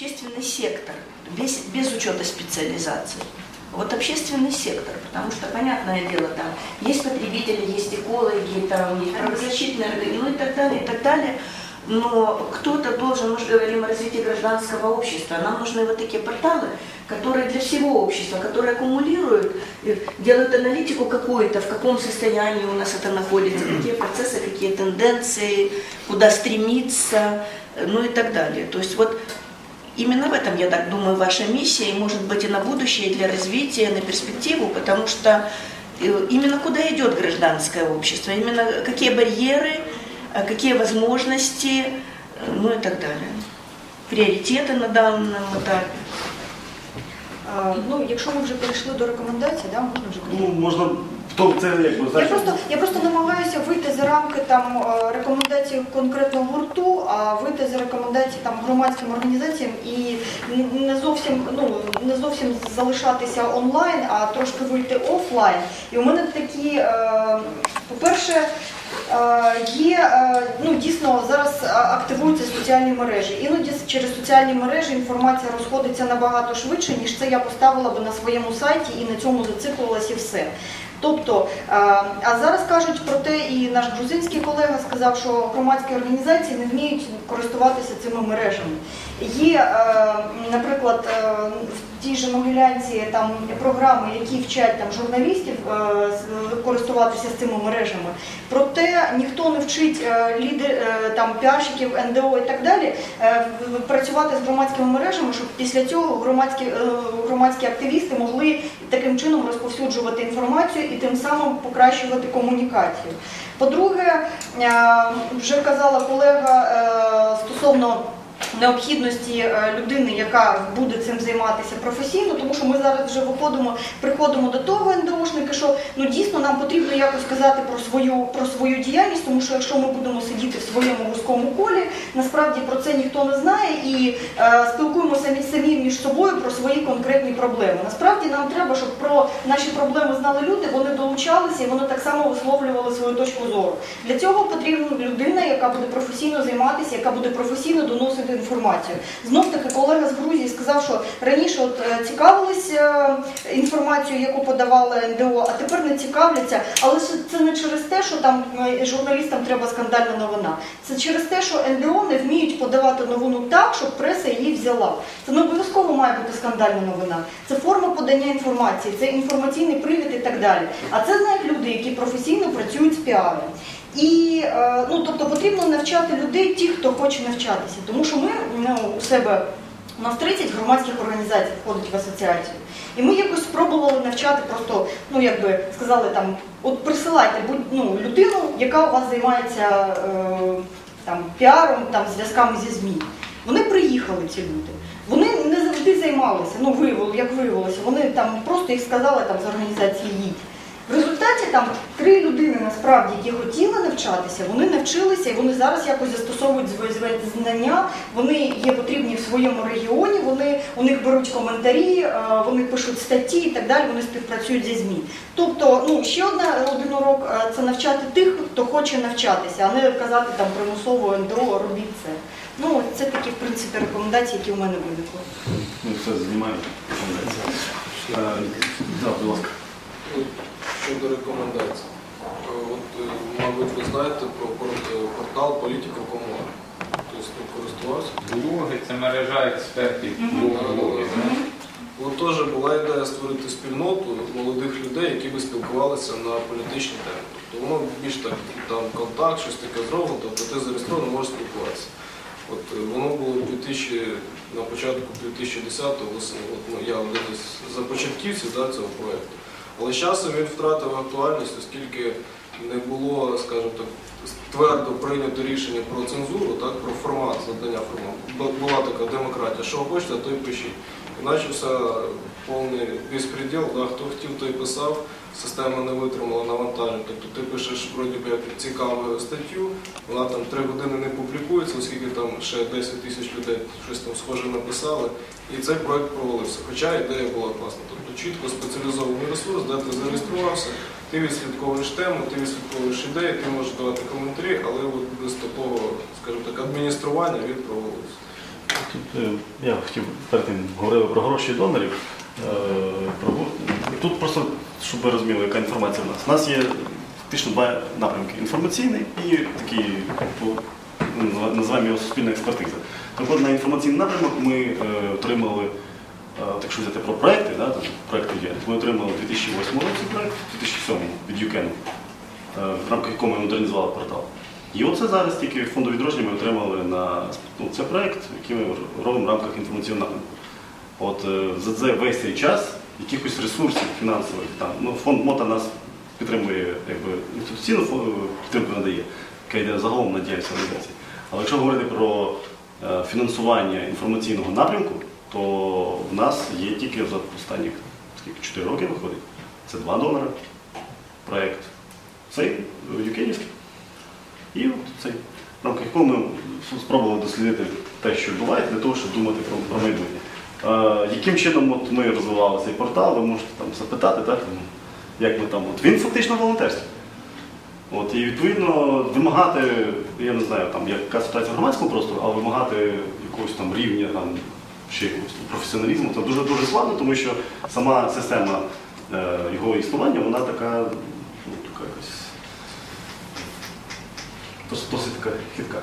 Общественный сектор, без, без учета специализации. Вот общественный сектор, потому что, понятное дело, там есть потребители, есть экологи, там есть правозащитные ну и так далее, и так далее. Но кто-то должен, мы же говорим о развитии гражданского общества, нам нужны вот такие порталы, которые для всего общества, которые аккумулируют, э, делают аналитику какую-то, в каком состоянии у нас это находится, какие процессы, какие тенденции, куда стремиться, э, ну и так далее. То есть вот Именно в этом, я так думаю, ваша миссия, и может быть и на будущее, и для развития, на перспективу, потому что э, именно куда идет гражданское общество, именно какие барьеры, э, какие возможности, э, ну и так далее. Приоритети на даному етапі. А, Ну, якщо ми вже перейшли до рекомендацій, да, можна вже Ну, можна, то це якби, Я знаєш, просто, я просто намагаюся вийти за рамки там е, рекомендацій конкретного гурту, а вийти за рекомендацій там громадським організаціям і н- не зовсім ну не зовсім залишатися онлайн, а трошки вийти офлайн. І у мене такі, е, по-перше, є е, ну дійсно зараз е, активуються соціальні мережі. Іноді через соціальні мережі інформація розходиться набагато швидше, ніж це я поставила би на своєму сайті і на цьому зациклилась і все. Тобто, е, а зараз кажуть про те, і наш грузинський колега сказав, що громадські організації не вміють користуватися цими мережами. Є, е, наприклад, е, в тій же Могилянці там програми, які вчать там журналістів користуватися цими мережами. Проте ніхто не вчить лідер там піарщиків, НДО і так далі працювати з громадськими мережами, щоб після цього громадські громадські активісти могли таким чином розповсюджувати інформацію і тим самим покращувати комунікацію. По-друге, е, вже казала колега е, стосовно. Необхідності е, людини, яка буде цим займатися професійно, тому що ми зараз вже виходимо, приходимо до того НДОшника, що ну дійсно нам потрібно якось казати про свою про свою діяльність, тому що якщо ми будемо сидіти в своєму вузькому колі, насправді про це ніхто не знає і е, спілкуємося самі самі між собою про свої конкретні проблеми. Насправді нам треба, щоб про наші проблеми знали люди, вони долучалися і вони так само висловлювали свою точку зору. Для цього потрібна людина, яка буде професійно займатися, яка буде професійно доносити інформацію. Знов таки колега з Грузії сказав, що раніше от е, цікавились е, інформацією, яку подавали НДО, а тепер не цікавляться. Але це- це не через те, що там е, журналістам треба скандальна новина. Це через те, що НДО не вміють подавати новину так, щоб преса її взяла. Це не обов'язково має бути скандальна новина. Це форма подання інформації, це інформаційний привід і так далі. А це знають люди, які професійно працюють з піаром. І е, ну, тобто потрібно навчати людей, ті, хто хоче навчатися. Тому що ми ну, у себе у нас 30 громадських організацій входить в асоціацію. І ми якось спробували навчати просто, ну якби сказали там, от присилайте будь ну, людину, яка у вас займається е, там, піаром, там, зв'язками зі ЗМІ. Вони приїхали, ці люди. Вони не завжди займалися, ну виявило, як виявилося, вони там просто їх сказали там з організації їдь. В результаті там три людини насправді, які хотіли навчатися, вони навчилися і вони зараз якось застосовують свої знання. Вони є потрібні в своєму регіоні. Вони у них беруть коментарі, е, вони пишуть статті і так далі. Вони співпрацюють зі ЗМІ. Тобто, ну ще одна один урок е, це навчати тих, хто хоче навчатися, а не казати там примусово НДО, робіть це. Ну це такі в принципі рекомендації, які у мене виникли. ну, все знімаємо. Е, будь ласка. Щодо рекомендацій. Е, От, е, мабуть, ви знаєте про пор- портал Політика.ком. Тобто користувався? Блоги це мережа експертів блогів. От теж була ідея створити спільноту молодих людей, які би спілкувалися на політичні теми. Тобто воно більш так там контакт, щось таке зроблено, тобто ти зареєстрований, можеш спілкуватися. От е, воно було 2000, на початку 2010-го, восени. От, ну, я один із започатківців да, цього проєкту. Але з часом він втратив актуальність, оскільки не було, скажімо так, твердо прийнято рішення про цензуру, так, про формат задання формату. Була така демократія, що хочете, то й пишіть. І почався повний безпреділ, да, хто хотів, той писав, система не витримала навантаження. Тобто ти пишеш вроді би як цікаву статтю, вона там три години не публікується, оскільки там ще 10 тисяч людей щось там схоже написали. І цей проект провалився. Хоча ідея була класна. Тобто чітко спеціалізований ресурс, де ти зареєструвався, ти відслідковуєш тему, ти відслідковуєш ідеї, ти можеш давати коментарі, але от без такого, скажімо так, адміністрування він провалився. Тут, е, я хотів перед тим говорили про гроші донорів. е, Про, тут просто, щоб ви розуміли, яка інформація в нас. У нас є фактично два напрямки: інформаційний і такий, ну, називаємо його суспільна експертиза. От на інформаційний напрямок ми е, отримали, так якщо взяти про проекти, да, проекти є, ми отримали у 2008 році проект, у 2007 від е, в рамках якого ми модернізували портал. І оце зараз тільки фонду відродження ми отримали на ну, це проект, який ми робимо в рамках інформаційного. От е, за це весь цей час якихось ресурсів фінансових там ну фонд МОТА нас підтримує, якби інституційну підтримку надає, яка йде загалом на організації. Але якщо говорити про е, фінансування інформаційного напрямку, то в нас є тільки за останні скільки 4 роки виходить. Це 2 долари проект. Цей юкенівський. І от цей, в рамках якого ми спробували дослідити те, що відбувається, для того, щоб думати про, про майбутнє. Е, яким чином от ми розвивали цей портал, ви можете там запитати, так, ну, як ми там. От, він фактично волонтерський. От, і відповідно вимагати, я не знаю, там, яка ситуація в громадському простору, але вимагати якогось там рівня, там, ще якогось професіоналізму, це дуже дуже складно, тому що сама система е, його існування, вона така, ну, така якась досить, хитка.